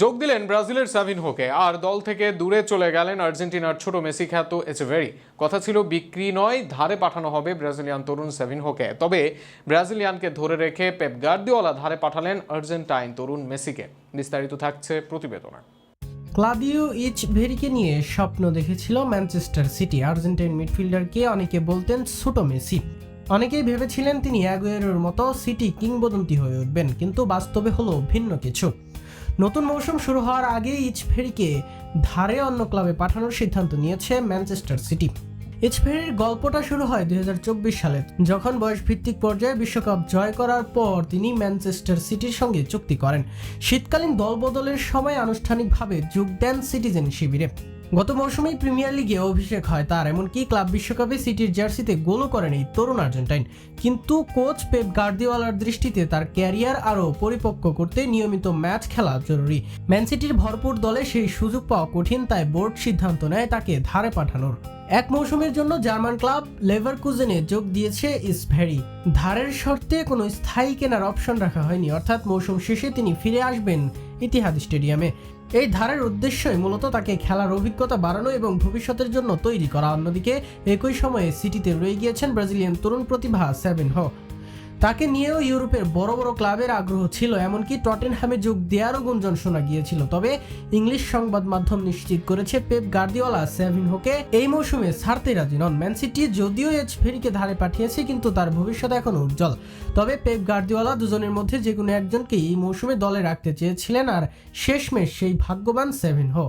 যোগ দিলেন ব্রাজিলের সাভিন হোকে। আর দল থেকে দূরে চলে গেলেন আর্জেন্টিনার ছোট মেসি খ্যাত এচেভেরি। কথা ছিল বিক্রি নয়, ধারে পাঠানো হবে ব্রাজিলিয়ান তরুণ সাভিন হোকে। তবে ব্রাজিলিয়ানকে ধরে রেখে পেপ গার্দিওলা ধারে পাঠালেন আর্জেন্টাইন তরুণ মেসিকে। বিস্তারিত থাকছে প্রতিবেদনে। ক্লাদিও ইচ ভেরিকে নিয়ে স্বপ্ন দেখেছিল ম্যানচেস্টার সিটি। আর্জেন্টাইন মিডফিল্ডারকে অনেকে বলতেন ছোট মেসি। অনেকেই ভেবেছিলেন তিনি অ্যাগুয়েরোর মতো সিটি কিংবদন্তি হয়ে উঠবেন, কিন্তু বাস্তবে হলো ভিন্ন কিছু। নতুন মৌসুম শুরু হওয়ার আগেই ইচফেরিকে ধারে অন্য ক্লাবে পাঠানোর সিদ্ধান্ত নিয়েছে ম্যানচেস্টার সিটি। ইচফেরির গল্পটা শুরু হয় দুই হাজার চব্বিশ সালে। যখন বয়স ভিত্তিক পর্যায়ে বিশ্বকাপ জয় করার পর তিনি ম্যানচেস্টার সিটির সঙ্গে চুক্তি করেন। শীতকালীন দলবদলের সময় আনুষ্ঠানিকভাবে যোগ দেন সিটিজেন শিবিরে। গত মৌসুমেই প্রিমিয়ার লিগে অভিষেক হয় তার, এমনকি ক্লাব বিশ্বকাপে সিটির জার্সিতে গোলও করেনি তরুণ আর্জেন্টাইন। কিন্তু কোচ পেপ গার্দিওয়ালার দৃষ্টিতে তার ক্যারিয়ার আরও পরিপক্ক করতে নিয়মিত ম্যাচ খেলা জরুরি। ম্যান সিটির ভরপুর দলে সেই সুযোগ পাওয়া কঠিন, তাই বোর্ড সিদ্ধান্ত নেয় তাকে ধারে পাঠানোর। এক মৌসুমের জন্য জার্মান ক্লাব লেভারকুজেনে যোগ দিয়েছে ইসভ্যারি। ধারের শর্তে কোনো স্থায়ী কেনার অপশন রাখা হয়নি, অর্থাৎ মৌসুম শেষে তিনি ফিরে আসবেন ইতিহাদ স্টেডিয়ামে। এই ধারের উদ্দেশ্যই মূলত তাকে খেলার অভিজ্ঞতা বাড়ানো এবং ভবিষ্যতের জন্য তৈরি করা। অন্যদিকে, একই সময়ে সিটিতে রয়ে গিয়েছেন ব্রাজিলিয়ান তরুণ প্রতিভা সেভেন হো তাকে নিয়েও ইউরোপের বড় বড় ক্লাবের আগ্রহ ছিল, এমনকি টটেনহ্যামে যোগ দেওয়ারও গুঞ্জন শোনা গিয়েছিল। তবে ইংলিশ সংবাদ মাধ্যম নিশ্চিত করেছে, পেপ গার্দিওয়ালা গার্দিওলা সেভিনহোকে এই মৌসুমে ছাড়তে রাজি নন। ম্যান সিটি যদিও এইচ ফেরিকে ধারে পাঠিয়েছে, কিন্তু তার ভবিষ্যৎ এখন উজ্জ্বল। তবে পেপ গার্দিওলা দুজনের মধ্যে যে কোনো একজনকেই এই মৌসুমে দলে রাখতে চেয়েছিলেন, আর শেষমেশ সেই ভাগ্যবান সেভিনহো।